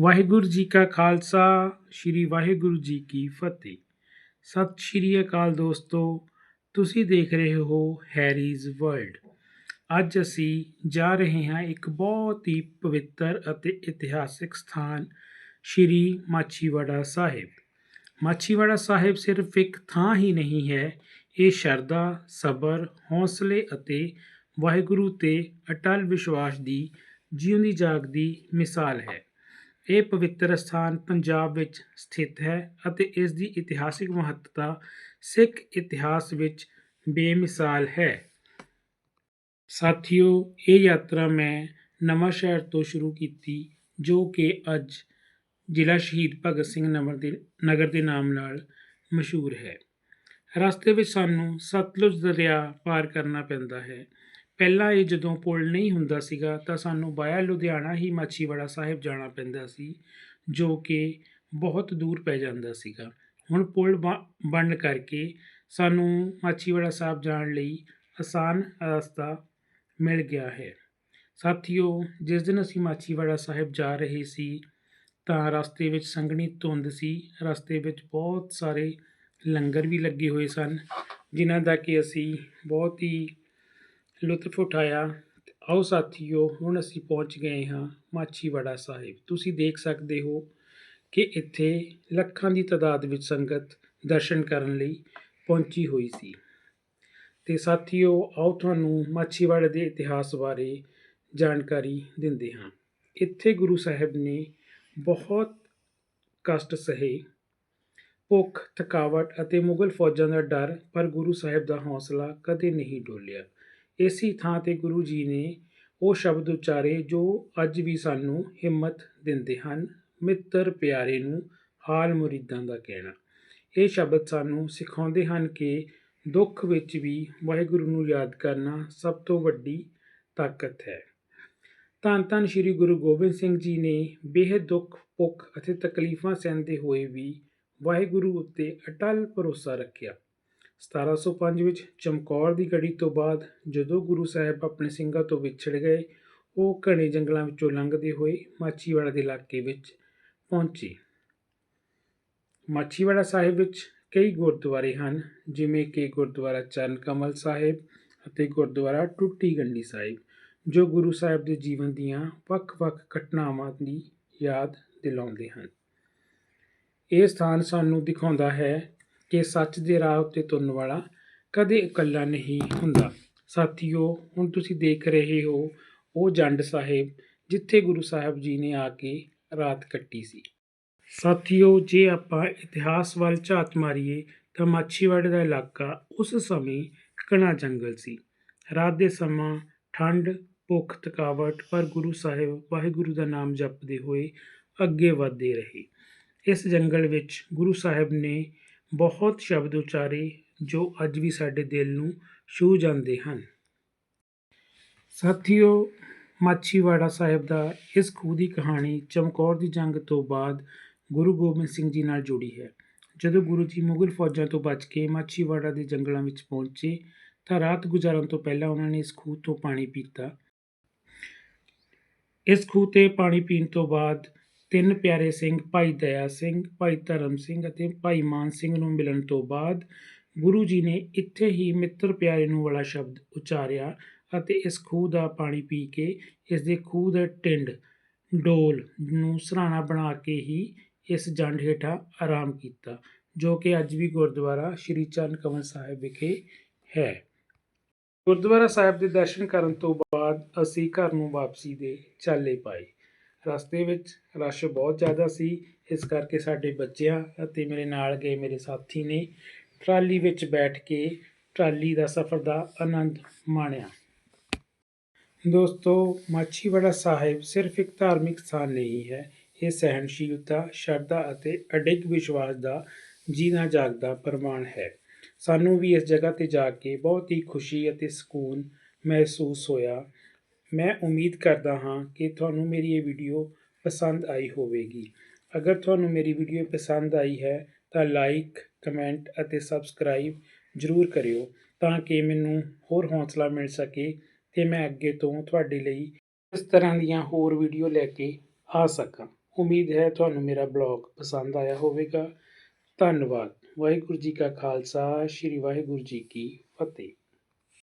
ਵਾਹਿਗੁਰੂ ਜੀ ਕਾ ਖਾਲਸਾ, ਸ੍ਰੀ ਵਾਹਿਗੁਰੂ ਜੀ ਕੀ ਫਤਿਹ। ਸਤਿ ਸ੍ਰੀ ਅਕਾਲ ਦੋਸਤੋ, ਤੁਸੀਂ ਦੇਖ ਰਹੇ ਹੋ ਹੈਰੀਜ਼ ਵਰਲਡ। ਅੱਜ ਅਸੀਂ ਜਾ ਰਹੇ ਹਾਂ ਇੱਕ ਬਹੁਤ ਹੀ ਪਵਿੱਤਰ ਅਤੇ ਇਤਿਹਾਸਿਕ ਸਥਾਨ, ਸ੍ਰੀ ਮਾਛੀਵਾੜਾ ਸਾਹਿਬ। ਮਾਛੀਵਾੜਾ ਸਾਹਿਬ ਸਿਰਫ ਇੱਕ ਥਾਂ ਹੀ ਨਹੀਂ ਹੈ, ਇਹ ਸ਼ਰਧਾ, ਸਬਰ, ਹੌਸਲੇ ਅਤੇ ਵਾਹਿਗੁਰੂ ਤੇ ਅਟਲ ਵਿਸ਼ਵਾਸ ਦੀ ਜਿਉਂਦੀ ਜਾਗਦੀ ਮਿਸਾਲ ਹੈ। ਇਹ ਪਵਿੱਤਰ ਸਥਾਨ ਪੰਜਾਬ ਵਿੱਚ ਸਥਿਤ ਹੈ ਅਤੇ ਇਸ ਦੀ ਇਤਿਹਾਸਿਕ ਮਹੱਤਤਾ ਸਿੱਖ ਇਤਿਹਾਸ ਵਿੱਚ ਬੇਮਿਸਾਲ ਹੈ। ਸਾਥੀਓ, ਇਹ ਯਾਤਰਾ ਮੈਂ ਨਵਾਂ ਸ਼ਹਿਰ ਤੋਂ ਸ਼ੁਰੂ ਕੀਤੀ, ਜੋ ਕਿ ਅੱਜ ਜ਼ਿਲ੍ਹਾ ਸ਼ਹੀਦ ਭਗਤ ਸਿੰਘ ਨਗਰ ਦੇ ਨਗਰ ਦੇ ਨਾਮ ਨਾਲ ਮਸ਼ਹੂਰ ਹੈ। ਰਸਤੇ ਵਿੱਚ ਸਾਨੂੰ ਸਤਲੁਜ ਦਰਿਆ ਪਾਰ ਕਰਨਾ ਪੈਂਦਾ ਹੈ। ਪਹਿਲਾਂ ਇਹ ਜਦੋਂ ਪੁਲ ਨਹੀਂ ਹੁੰਦਾ ਸੀਗਾ, ਤਾਂ ਸਾਨੂੰ ਬਾਇਆ ਲੁਧਿਆਣਾ ਹੀ ਮਾਛੀਵਾੜਾ ਸਾਹਿਬ ਜਾਣਾ ਪੈਂਦਾ ਸੀ, ਜੋ ਕਿ ਬਹੁਤ ਦੂਰ ਪੈ ਜਾਂਦਾ ਸੀਗਾ। ਹੁਣ ਪੁਲ ਬ- ਬਣਨ ਕਰਕੇ ਸਾਨੂੰ ਮਾਛੀਵਾੜਾ ਸਾਹਿਬ ਜਾਣ ਲਈ ਆਸਾਨ ਰਸਤਾ ਮਿਲ ਗਿਆ ਹੈ। ਸਾਥੀਓ, ਜਿਸ ਦਿਨ ਅਸੀਂ ਮਾਛੀਵਾੜਾ ਸਾਹਿਬ ਜਾ ਰਹੇ ਸੀ, ਤਾਂ ਰਸਤੇ ਵਿੱਚ ਸੰਘਣੀ ਧੁੰਦ ਸੀ। ਰਸਤੇ ਵਿੱਚ ਬਹੁਤ ਸਾਰੇ ਲੰਗਰ ਵੀ ਲੱਗੇ ਹੋਏ ਸਨ, ਜਿਨ੍ਹਾਂ ਦਾ ਕਿ ਅਸੀਂ ਬਹੁਤ ਹੀ ਲੁਤਫ ਉਠਾਇਆ। ਆਓ ਸਾਥੀਓ, ਹੁਣ ਅਸੀਂ ਪਹੁੰਚ ਗਏ ਹਾਂ ਮਾਛੀਵਾੜਾ ਸਾਹਿਬ। ਤੁਸੀਂ ਦੇਖ ਸਕਦੇ ਹੋ ਕਿ ਇੱਥੇ ਲੱਖਾਂ ਦੀ ਤਾਦਾਦ ਵਿੱਚ ਸੰਗਤ ਦਰਸ਼ਨ ਕਰਨ ਲਈ ਪਹੁੰਚੀ ਹੋਈ ਸੀ। ਤੇ ਸਾਥੀਓ, ਆਓ ਤੁਹਾਨੂੰ ਮਾਛੀਵਾੜੇ ਦੇ ਇਤਿਹਾਸ ਬਾਰੇ ਜਾਣਕਾਰੀ ਦਿੰਦੇ ਹਾਂ। ਇੱਥੇ ਗੁਰੂ ਸਾਹਿਬ ਨੇ ਬਹੁਤ ਕਸ਼ਟ ਸਹੇ, ਭੁੱਖ, ਥਕਾਵਟ ਅਤੇ ਮੁਗਲ ਫੌਜਾਂ ਦਾ ਡਰ, ਪਰ ਗੁਰੂ ਸਾਹਿਬ ਦਾ ਹੌਸਲਾ ਕਦੇ ਨਹੀਂ ਡੋਲਿਆ। ਇਸੀ ਥਾਂ ਤੇ ਗੁਰੂ ਜੀ ਨੇ ਉਹ ਸ਼ਬਦ ਉਚਾਰੇ ਜੋ ਅੱਜ ਵੀ ਸਾਨੂੰ ਹਿੰਮਤ ਦਿੰਦੇ ਹਨ, ਮਿੱਤਰ ਪਿਆਰੇ ਨੂੰ ਹਾਲ ਮੁਰੀਦਾਂ ਦਾ ਕਹਿਣਾ। ਇਹ ਸ਼ਬਦ ਸਾਨੂੰ ਸਿਖਾਉਂਦੇ ਹਨ ਕਿ ਦੁੱਖ ਵਿੱਚ ਵੀ ਵਾਹਿਗੁਰੂ ਨੂੰ ਯਾਦ ਕਰਨਾ ਸਭ ਤੋਂ ਵੱਡੀ ਤਾਕਤ ਹੈ। ਧੰਨ ਧੰਨ ਸ੍ਰੀ ਗੁਰੂ ਗੋਬਿੰਦ ਸਿੰਘ ਜੀ ਨੇ ਬੇਹੱਦ ਦੁੱਖ, ਭੁੱਖ ਅਤੇ ਤਕਲੀਫਾਂ ਸਹਿੰਦੇ ਹੋਏ ਵੀ ਵਾਹਿਗੁਰੂ ਉੱਤੇ ਅਟਲ ਭਰੋਸਾ ਰੱਖਿਆ। 1705 ਵਿੱਚ ਚਮਕੌਰ ਦੀ ਗੜੀ ਤੋਂ ਬਾਅਦ ਜਦੋਂ ਗੁਰੂ ਸਾਹਿਬ ਆਪਣੇ ਸਿੰਘਾਂ ਤੋਂ ਵਿਛੜ ਗਏ, ਉਹ ਘਣੇ ਜੰਗਲਾਂ ਵਿੱਚੋਂ ਲੰਘਦੇ ਹੋਏ ਮਾਛੀਵਾੜਾ ਦੇ ਇਲਾਕੇ ਵਿੱਚ ਪਹੁੰਚੇ। ਮਾਛੀਵਾੜਾ ਸਾਹਿਬ ਵਿੱਚ ਕਈ ਗੁਰਦੁਆਰੇ ਹਨ, ਜਿਵੇਂ ਕਿ ਗੁਰਦੁਆਰਾ ਚਰਨ ਕਮਲ ਸਾਹਿਬ ਅਤੇ ਗੁਰਦੁਆਰਾ ਟੁੱਟੀ ਗੰਢੀ ਸਾਹਿਬ, ਜੋ ਗੁਰੂ ਸਾਹਿਬ ਦੇ ਜੀਵਨ ਦੀਆਂ ਵੱਖ-ਵੱਖ ਘਟਨਾਵਾਂ ਦੀ ਯਾਦ ਦਿਲਾਉਂਦੇ ਹਨ। ਇਹ ਸਥਾਨ ਸਾਨੂੰ ਦਿਖਾਉਂਦਾ ਹੈ ਕਿ ਸੱਚ ਦੇ ਰਾਹ ਉੱਤੇ ਤੁਰਨ ਵਾਲਾ ਕਦੇ ਇਕੱਲਾ ਨਹੀਂ ਹੁੰਦਾ। ਸਾਥੀਓ, ਹੁਣ ਤੁਸੀਂ ਦੇਖ ਰਹੇ ਹੋ ਉਹ ਜੰਡ ਸਾਹਿਬ ਜਿੱਥੇ ਗੁਰੂ ਸਾਹਿਬ ਜੀ ਨੇ ਆ ਕੇ ਰਾਤ ਕੱਟੀ ਸੀ। ਸਾਥੀਓ, ਜੇ ਆਪਾਂ ਇਤਿਹਾਸ ਵੱਲ ਝਾਤ ਮਾਰੀਏ ਤਾਂ ਮਾਛੀਵਾੜੇ ਦਾ ਇਲਾਕਾ ਉਸ ਸਮੇਂ ਘਣਾ ਜੰਗਲ ਸੀ। ਰਾਤ ਦੇ ਸਮਾਂ ਠੰਡ ਭੁੱਖ, ਥਕਾਵਟ, ਪਰ ਗੁਰੂ ਸਾਹਿਬ ਵਾਹਿਗੁਰੂ ਦਾ ਨਾਮ ਜਪਦੇ ਹੋਏ ਅੱਗੇ ਵਧਦੇ ਰਹੇ। ਇਸ ਜੰਗਲ ਵਿੱਚ ਗੁਰੂ ਸਾਹਿਬ ਨੇ ਬਹੁਤ ਸ਼ਬਦ ਉਚਾਰੇ ਜੋ ਅੱਜ ਵੀ ਸਾਡੇ ਦਿਲ ਨੂੰ ਛੂਹ ਜਾਂਦੇ ਹਨ। ਸਾਥੀਓ, ਮਾਛੀਵਾੜਾ ਸਾਹਿਬ ਦਾ ਇਸ ਖੂਹ ਦੀ ਕਹਾਣੀ ਚਮਕੌਰ ਦੀ ਜੰਗ ਤੋਂ ਬਾਅਦ ਗੁਰੂ ਗੋਬਿੰਦ ਸਿੰਘ ਜੀ ਨਾਲ ਜੁੜੀ ਹੈ। ਜਦੋਂ ਗੁਰੂ ਜੀ ਮੁਗਲ ਫੌਜਾਂ ਤੋਂ ਬਚ ਕੇ ਮਾਛੀਵਾੜਾ ਦੇ ਜੰਗਲਾਂ ਵਿੱਚ ਪਹੁੰਚੇ ਤਾਂ ਰਾਤ ਗੁਜ਼ਾਰਨ ਤੋਂ ਪਹਿਲਾਂ ਉਹਨਾਂ ਨੇ ਇਸ ਖੂਹ ਤੋਂ ਪਾਣੀ ਪੀਤਾ। ਇਸ ਖੂਹ ਤੇ ਪਾਣੀ ਪੀਣ ਤੋਂ ਬਾਅਦ ਤਿੰਨ ਪਿਆਰੇ ਸਿੰਘ, ਭਾਈ ਦਇਆ ਸਿੰਘ, ਭਾਈ ਧਰਮ ਸਿੰਘ ਅਤੇ ਭਾਈ ਮਾਨ ਸਿੰਘ ਨੂੰ ਮਿਲਣ ਤੋਂ ਬਾਅਦ ਗੁਰੂ ਜੀ ਨੇ ਇੱਥੇ ਹੀ ਮਿੱਤਰ ਪਿਆਰੇ ਨੂੰ ਵਾਲਾ ਸ਼ਬਦ ਉਚਾਰਿਆ ਅਤੇ ਇਸ ਖੂਹ ਦਾ ਪਾਣੀ ਪੀ ਕੇ ਇਸ ਦੇ ਖੂਹ ਦੇ ਟਿੰਡ, ਡੋਲ ਨੂੰ ਸਰਾਣਾ ਬਣਾ ਕੇ ਹੀ ਇਸ ਜੰਡ ਹੇਠਾਂ ਆਰਾਮ ਕੀਤਾ, ਜੋ ਕਿ ਅੱਜ ਵੀ ਗੁਰਦੁਆਰਾ ਸ਼੍ਰੀ ਚਰਨ ਕਮਲ ਸਾਹਿਬ ਵਿਖੇ ਹੈ। ਗੁਰਦੁਆਰਾ ਸਾਹਿਬ ਦੇ ਦਰਸ਼ਨ ਕਰਨ ਤੋਂ ਬਾਅਦ ਅਸੀਂ ਘਰ ਨੂੰ ਵਾਪਸੀ ਦੇ ਚਾਲੇ ਪਾਏ। ਰਸਤੇ ਵਿੱਚ ਰਸ਼ ਬਹੁਤ ਜ਼ਿਆਦਾ ਸੀ, ਇਸ ਕਰਕੇ ਸਾਡੇ ਬੱਚਿਆਂ ਅਤੇ ਮੇਰੇ ਨਾਲ ਗਏ ਮੇਰੇ ਸਾਥੀ ਨੇ ਟਰਾਲੀ ਵਿੱਚ ਬੈਠ ਕੇ ਟਰਾਲੀ ਦਾ ਸਫ਼ਰ ਦਾ ਆਨੰਦ ਮਾਣਿਆ। ਦੋਸਤੋ, ਮਾਛੀਵਾੜਾ ਸਾਹਿਬ ਸਿਰਫ ਇੱਕ ਧਾਰਮਿਕ ਸਥਾਨ ਨਹੀਂ ਹੈ, ਇਹ ਸਹਿਣਸ਼ੀਲਤਾ, ਸ਼ਰਧਾ ਅਤੇ ਅਡਿੱਗ ਵਿਸ਼ਵਾਸ ਦਾ ਜੀਣਾ ਜਾਗਦਾ ਪ੍ਰਮਾਣ ਹੈ। ਸਾਨੂੰ ਵੀ ਇਸ ਜਗ੍ਹਾ ਤੇ ਜਾ ਕੇ ਬਹੁਤ ਹੀ ਖੁਸ਼ੀ ਅਤੇ ਸਕੂਨ ਮਹਿਸੂਸ ਹੋਇਆ। ਮੈਂ ਉਮੀਦ ਕਰਦਾ ਹਾਂ ਕਿ ਤੁਹਾਨੂੰ ਮੇਰੀ ਇਹ ਵੀਡੀਓ ਪਸੰਦ ਆਈ ਹੋਵੇਗੀ। ਅਗਰ ਤੁਹਾਨੂੰ ਮੇਰੀ ਵੀਡੀਓ ਪਸੰਦ ਆਈ ਹੈ, ਤਾਂ ਲਾਈਕ ਕਮੈਂਟ ਅਤੇ ਸਬਸਕ੍ਰਾਈਬ ਜ਼ਰੂਰ ਕਰਿਓ ਤਾਂ ਕਿ ਮੈਨੂੰ ਹੋਰ ਹੌਸਲਾ ਮਿਲ ਸਕੇ ਤੇ ਮੈਂ ਅੱਗੇ ਤੋਂ ਤੁਹਾਡੇ ਲਈ ਇਸ ਤਰ੍ਹਾਂ ਦੀਆਂ ਹੋਰ ਵੀਡੀਓ ਲੈ ਕੇ ਆ ਸਕਾਂ। ਉਮੀਦ ਹੈ ਤੁਹਾਨੂੰ ਮੇਰਾ ਬਲੌਗ ਪਸੰਦ ਆਇਆ ਹੋਵੇਗਾ। ਧੰਨਵਾਦ। ਵਾਹਿਗੁਰੂ ਜੀ ਕਾ ਖਾਲਸਾ, ਸ੍ਰੀ ਵਾਹਿਗੁਰੂ ਜੀ ਕੀ ਫਤਿਹ।